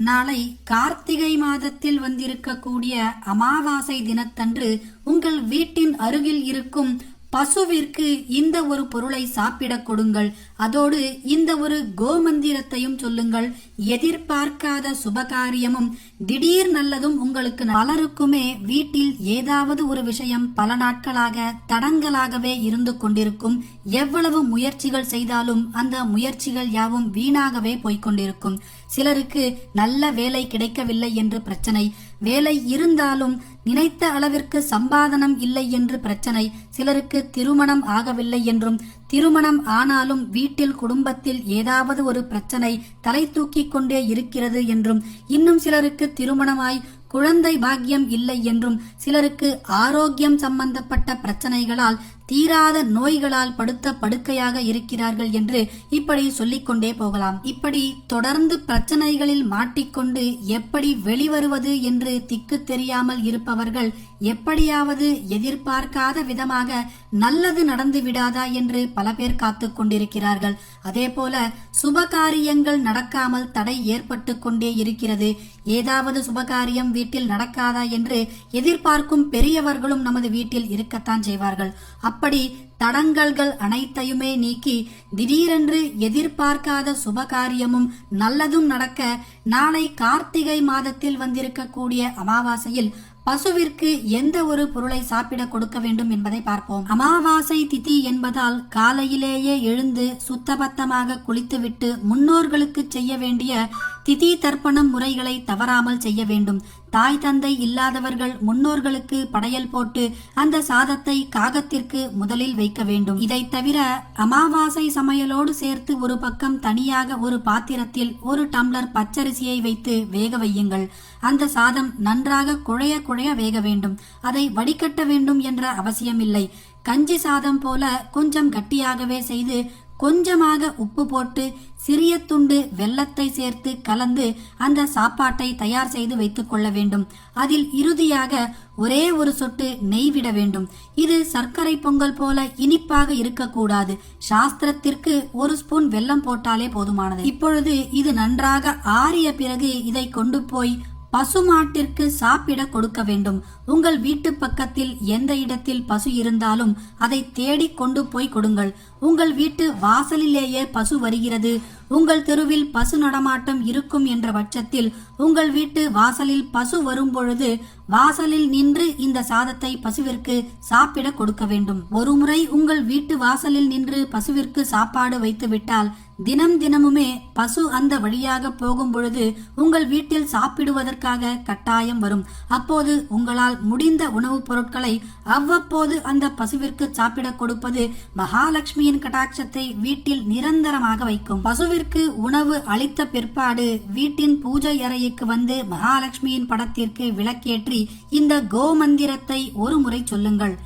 நாளை கார்த்திகை மாதத்தில் வந்திருக்கக்கூடிய அமாவாசை தினத்தன்று உங்கள் வீட்டின் அருகில் இருக்கும் பசுவிற்கு இந்த ஒரு பொருளை சாப்பிடக் கொடுங்கள். அதோடு இந்த ஒரு கோமந்திரத்தையும் சொல்லுங்கள். எதிர்பார்க்காத சுபகாரியமும் திடீர் நல்லதும் உங்களுக்கு பலருக்குமே வீட்டில் ஏதாவது ஒரு விஷயம் பல நாட்களாக தடங்கலாகவே இருந்து கொண்டிருக்கும். எவ்வளவு முயற்சிகள் செய்தாலும் அந்த முயற்சிகள் யாவும் வீணாகவே போய்க்கொண்டிருக்கும் சிலருக்கு நல்ல வேலை கிடைக்கவில்லை என்று பிரச்சனை. வேலை இருந்தாலும் நினைத்த அளவிற்கு சம்பாதனம் இல்லை என்று பிரச்சனை. சிலருக்கு திருமணம் ஆகவில்லை என்றும் திருமணம் ஆனாலும் வீட்டில் குடும்பத்தில் ஏதாவது ஒரு பிரச்சனை தலை தூக்கி கொண்டே இருக்கிறது என்றும் இன்னும் சிலருக்கு திருமணமாய் குழந்தை பாக்கியம் இல்லை என்றும் சிலருக்கு ஆரோக்கியம் சம்பந்தப்பட்ட பிரச்சனைகளால் தீராத நோய்களால் படுத்த படுக்கையாக இருக்கிறார்கள் என்று இப்படி சொல்லிக்கொண்டே போகலாம். இப்படி தொடர்ந்து பிரச்சனைகளில் மாட்டிக்கொண்டு எப்படி வெளிவருவது என்று திக்கு தெரியாமல் இருப்பவர்கள் எப்படியாவது எதிர்பார்க்காத விதமாக நல்லது நடந்து விடாதா என்று பல பேர் காத்து கொண்டிருக்கிறார்கள். அதே போல சுபகாரியங்கள் நடக்காமல் தடை ஏற்பட்டு கொண்டே இருக்கிறது. ஏதாவது சுபகாரியம் வீட்டில் நடக்காதா என்று எதிர்பார்க்கும் பெரியவர்களும் நமது வீட்டில் இருக்கத்தான் செய்வார்கள். அப்படி தடங்கல்கள் அனைத்தையுமே நீக்கி திடீரென்று எதிர்பார்க்காத சுபகாரியமும் நல்லதும் நடக்க நாளை கார்த்திகை மாதத்தில் வந்திருக்கக்கூடிய அமாவாசையில் பசுவிற்கு எந்த ஒரு பொருளை சாப்பிட கொடுக்க வேண்டும் என்பதை பார்ப்போம். அமாவாசை திதி என்பதால் காலையிலேயே எழுந்து சுத்தபத்தமாக குளித்துவிட்டு முன்னோர்களுக்கு செய்ய வேண்டிய திதி தர்ப்பணம் முறைகளை தவறாமல் செய்ய வேண்டும். தாய் தந்தை இல்லாதவர்கள் முன்னோர்களுக்கு படையல் போட்டு அந்த சாதத்தை காகத்திற்கு முதலில் வை வைக்க வேண்டும். இதை தவிர அமாவாசை சமையலோடு சேர்த்து ஒரு பக்கம் தனியாக ஒரு பாத்திரத்தில் ஒரு டம்ளர் பச்சரிசியை வைத்து வேக வையுங்கள். அந்த சாதம் நன்றாக குழைய குழைய வேக வேண்டும். அதை வடிகட்ட வேண்டும் என்ற அவசியமில்லை. கஞ்சி சாதம் போல கொஞ்சம் கட்டியாகவே செய்து கொஞ்சமாக உப்பு போட்டு சிறிய துண்டு வெல்லத்தை சேர்த்து கலந்து அந்த சாப்பாட்டை தயார் செய்து வைத்துக் கொள்ள வேண்டும். அதில் இறுதியாக ஒரே ஒரு சொட்டு நெய் விட வேண்டும். இது சர்க்கரை பொங்கல் போல இனிப்பாக இருக்கக்கூடாது. சாஸ்திரத்திற்கு ஒரு ஸ்பூன் வெல்லம் போட்டாலே போதுமானது. இப்பொழுது இது நன்றாக ஆறிய பிறகு இதை கொண்டு போய் பசுமாட்டிற்கு சாப்பிட கொடுக்க வேண்டும். உங்கள் வீட்டு பக்கத்தில் எந்த இடத்தில் பசு இருந்தாலும் அதை தேடி கொண்டு போய் கொடுங்கள். உங்கள் வீட்டு வாசலிலேயே பசு வருகிறது. உங்கள் தெருவில் பசு நடமாட்டம் இருக்கும் என்ற பட்சத்தில் உங்கள் வீட்டு வாசலில் பசு வரும் பொழுது வாசலில் நின்று இந்த சாதத்தை பசுவிற்கு சாப்பிட கொடுக்க வேண்டும். ஒருமுறை உங்கள் வீட்டு வாசலில் நின்று பசுவிற்கு சாப்பாடு வைத்துவிட்டால் தினம் தினமுமே பசு அந்த வழியாக போகும் பொழுது உங்கள் வீட்டில் சாப்பிடுவதற்காக கட்டாயம் வரும். அப்போது உங்களால் முடிந்த உணவுப் பொருட்களை அவ்வப்போது அந்த பசுவிற்கு சாப்பிட கொடுப்பது மகாலட்சுமியின் கட்டாட்சத்தை வீட்டில் நிரந்தரமாக வைக்கும். பசுவிற்கு உணவு அளித்த பிற்பாடு வீட்டின் பூஜை அறைக்கு வந்து மகாலட்சுமியின் படத்திற்கு விளக்கேற்றி இந்த கோமந்திரத்தை ஒரு முறை சொல்லுங்கள்.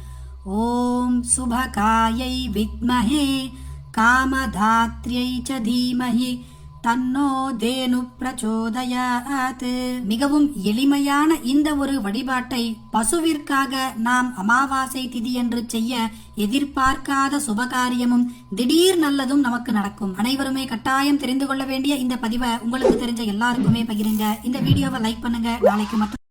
ஓம் சுபகாயை வித்மஹே. காமதாத்ரியை ச தீமஹி. தன்னோ தேனு பிரச்சோதயாத். மிகவும் எளிமையான இந்த ஒரு வழிபாட்டை பசுவிற்காக நாம் அமாவாசை திதியன்று செய்ய எதிர்பார்க்காத சுபகாரியமும் திடீர் நல்லதும் நமக்கு நடக்கும். அனைவருமே கட்டாயம் தெரிந்து கொள்ள வேண்டிய இந்த பதிவை உங்களுக்கு தெரிஞ்ச எல்லாருக்குமே பகிருங்க. இந்த வீடியோவை லைக் பண்ணுங்க. நாளைக்கு மற்றும்